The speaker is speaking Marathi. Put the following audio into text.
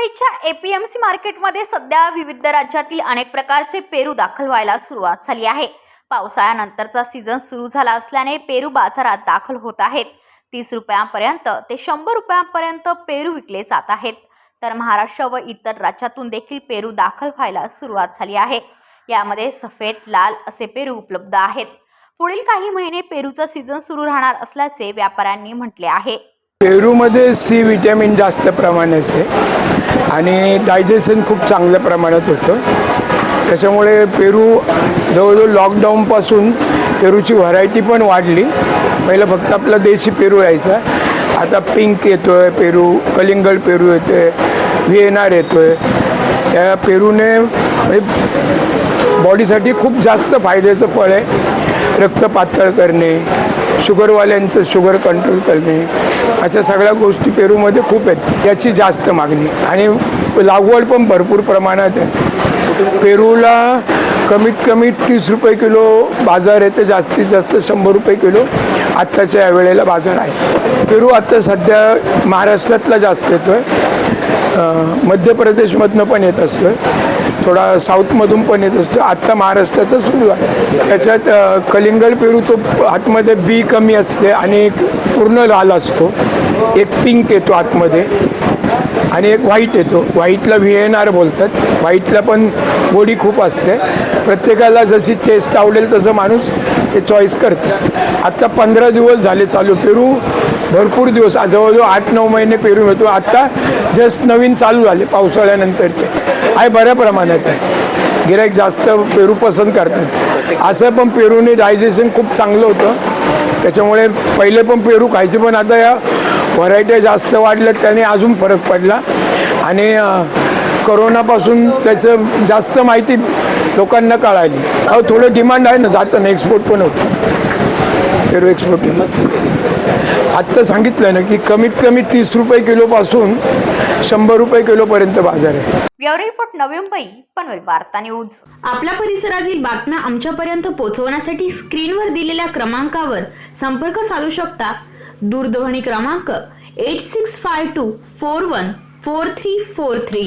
मुंबईच्या एपीएमसी मार्केटमध्ये सध्या विविध राज्यातील अनेक प्रकारचे पेरू दाखल व्हायला सुरुवात झाली आहे. पावसाळ्यानंतरचा सीझन सुरू झाला असल्याने पेरू बाजारात दाखल होत आहेत. तीस रुपयांपर्यंत ते शंभर रुपयांपर्यंत पेरू विकले जात आहेत. तर महाराष्ट्र व इतर राज्यातून देखील पेरू दाखल व्हायला सुरुवात झाली आहे. यामध्ये सफेद लाल असे पेरू उपलब्ध आहेत. पुढील काही महिने पेरूचा सीझन सुरू राहणार असल्याचे व्यापाऱ्यांनी म्हटले आहे. पेरूमध्ये सी विटॅमिन जास्त प्रमाणात आहे आणि डायजेशन खूप चांगल्या प्रमाणात होतं. त्याच्यामुळे पेरू जवळजवळ लॉकडाऊनपासून पेरूची व्हरायटी पण वाढली. पहिलं फक्त आपला देशी पेरू यायचा. आता पिंक येतो आहे पेरू कलिंगड पेरू येतो आहे व्ही येतो आहे त्या पेरूने बॉडीसाठी खूप जास्त फायद्याचं फळ आहे. रक्त पातळ करणे शुगरवाल्यांचं शुगर कंट्रोल करणे अशा सगळ्या गोष्टी पेरूमध्ये खूप आहेत. याची जास्त मागणी. आणि लागवड पण भरपूर प्रमाणात आहे. पेरूला कमीत कमी तीस रुपये किलो बाजार आहे तर जास्तीत जास्त शंभर रुपये किलो आत्ताच्या यावेळेला बाजार आहे. पेरू आत्ता सध्या महाराष्ट्रातला जास्त येतो आहे मध्य प्रदेशमधनं पण येत असतो आहे थोडा साऊथमधून पण येत असतो. आत्ता महाराष्ट्राचं सुरू आहे. त्याच्यात कलिंगड पेरू तो आतमध्ये बी कमी असते आणि एक पूर्ण लाल असतो. एक पिंक येतो आतमध्ये आणि एक व्हाईट येतो. व्हाईटला व्ही एन आर बोलतात. व्हाईटला पण गोडी खूप असते. प्रत्येकाला जशी टेस्ट आवडेल तसं माणूस ते चॉईस करते. आत्ता पंधरा दिवस झाले चालू. पेरू भरपूर दिवस जवळजवळ आठ नऊ महिने पेरू मिळतो. आत्ता जस्ट नवीन चालू झाले पावसाळ्यानंतरचे. आहे बऱ्या प्रमाणात आहे गिराईक जास्त पेरू पसंत करतात. असं पण पेरूने डायजेशन खूप चांगलं होतं. त्याच्यामुळे पहिले पण पेरू खायचे पण आता या व्हरायटी जास्त वाढल्यात त्याने अजून फरक पडला. आणि करोनापासून त्याचं जास्त माहिती लोकांना कळाली. अहो थोडं डिमांड आहे ना जातं ना एक्सपोर्ट पण होतं. पेरू एक्सपोर्ट आत्ता सांगितलं ना की कमीत कमी तीस रुपये किलोपासून शंभर रुपये किलोपर्यंत बाजार आहे. ब्युरो रिपोर्ट नवी मुंबई पनवेल वार्ता न्यूज. आपल्या परिसरातील बातम्या आमच्यापर्यंत पोहोचवण्यासाठी स्क्रीनवर दिलेल्या क्रमांकावर संपर्क साधू शकता. दूरध्वनी क्रमांक eight six five two four one four three four three